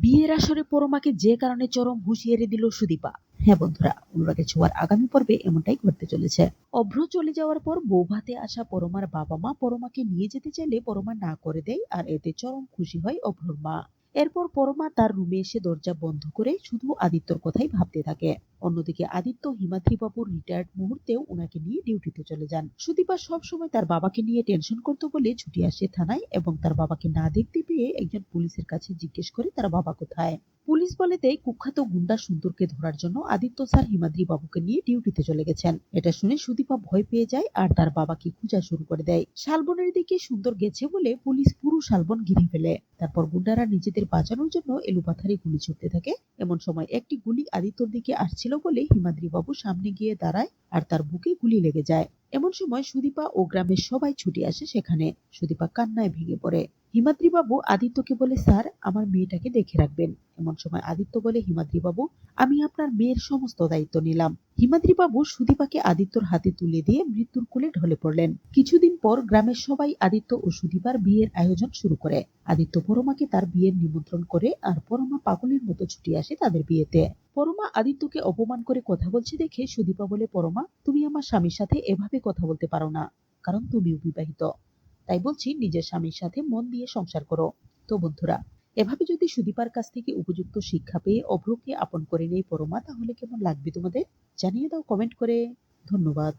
বিয়ের আসরে পরমাকে যে কারণে চরম হুঁশিয়ারি দিল সুদীপা। হ্যাঁ বন্ধুরা অনুরাগের ছোঁয়ার আগামী পর্বে এমনটাই ঘটতে চলেছে। অভ্র চলে যাওয়ার পর বৌভাতে আসা পরমার বাবা মা পরমাকে নিয়ে যেতে চাইলে পরমা না করে দেয় আর এতে চরম খুশি হয় অভ্রর মা এরপর পরমা তার রুমে এসে দরজা বন্ধ করে শুধু আদিত্যর কথাই ভাবতে থাকে। অন্যদিকে আদিত্য হিমাদ্রি বাবুর রিটায়ার্ড মুহূর্তেও ওনাকে নিয়ে ডিউটিতে চলে যান। সুদীপা সবসময় তার বাবাকে নিয়ে টেনশন করতো বলে ছুটি আসে থানায় এবং তার বাবাকে না দেখতে পেয়ে একজন পুলিশের কাছে জিজ্ঞেস করে তার বাবা কোথায়। পুলিশ বলে দেয় কুখ্যাত গুন্ডা সুন্দরকে ধরার জন্য আদিত্য স্যার হিমাদ্রি বাবুকে নিয়ে ডিউটিতে চলে গেছেন। এটা শুনে সুদীপা ভয় পেয়ে যায় আর তার বাবাকে খোঁজা শুরু করে দেয়। শালবনের দিকে সুন্দর গেছে বলে পুলিশ পুরো শালবন ঘিরে ফেলে। তারপর গুন্ডারা নিজেদের বাঁচানোর জন্য এলুপাথারি গুলি ছুটতে থাকে। এমন সময় একটি গুলি আদিত্যর দিকে আসছিল বলে হিমাদ্রি বাবু সামনে গিয়ে দাঁড়ায় আর তার বুকে গুলি লেগে যায়। এমন সময় সুদীপা ও গ্রামের সবাই ছুটে আসে সেখানে। সুদীপা কান্নায় ভেঙে পড়ে। হিমাদ্রি বাবু আদিত্যকে বলে, স্যার, আমার মেয়েটাকে দেখে রাখবেন। এমন সময় আদিত্য বলে, হিমাদ্রিবাবু, আমি আপনার মেয়ের সমস্ত দায়িত্ব নিলাম। হিমাদ্রি বাবু সুদীপাকে আদিত্যর হাতে তুলে দিয়ে মৃত্যুর কোলে ঢলে পড়লেন। কিছুদিন পর গ্রামের সবাই আদিত্য ও সুদীপার বিয়ের আয়োজন শুরু করে। আদিত্য পরমাকে তার বিয়ের নিমন্ত্রণ করে আর পরমা পাগলের মতো ছুটি আসে তাদের বিয়েতে। পরমা আদিত্যকে অপমান করে কথা বলছে দেখে সুদীপা বলে, পরমা, তুমি আমার স্বামীর সাথে এভাবে কথা বলতে পারো না, কারণ তুমিও বিবাহিত। তাই বলছি নিজের স্বামীর সাথে মন দিয়ে সংসার করো। তো বন্ধুরা, এভাবে যদি সুদীপার কাছ থেকে উপযুক্ত শিক্ষা পেয়ে অভ্রকে আপন করে নেই পরমা, তাহলে কেমন লাগবে তোমাদের? জানিয়ে দাও কমেন্ট করে। ধন্যবাদ।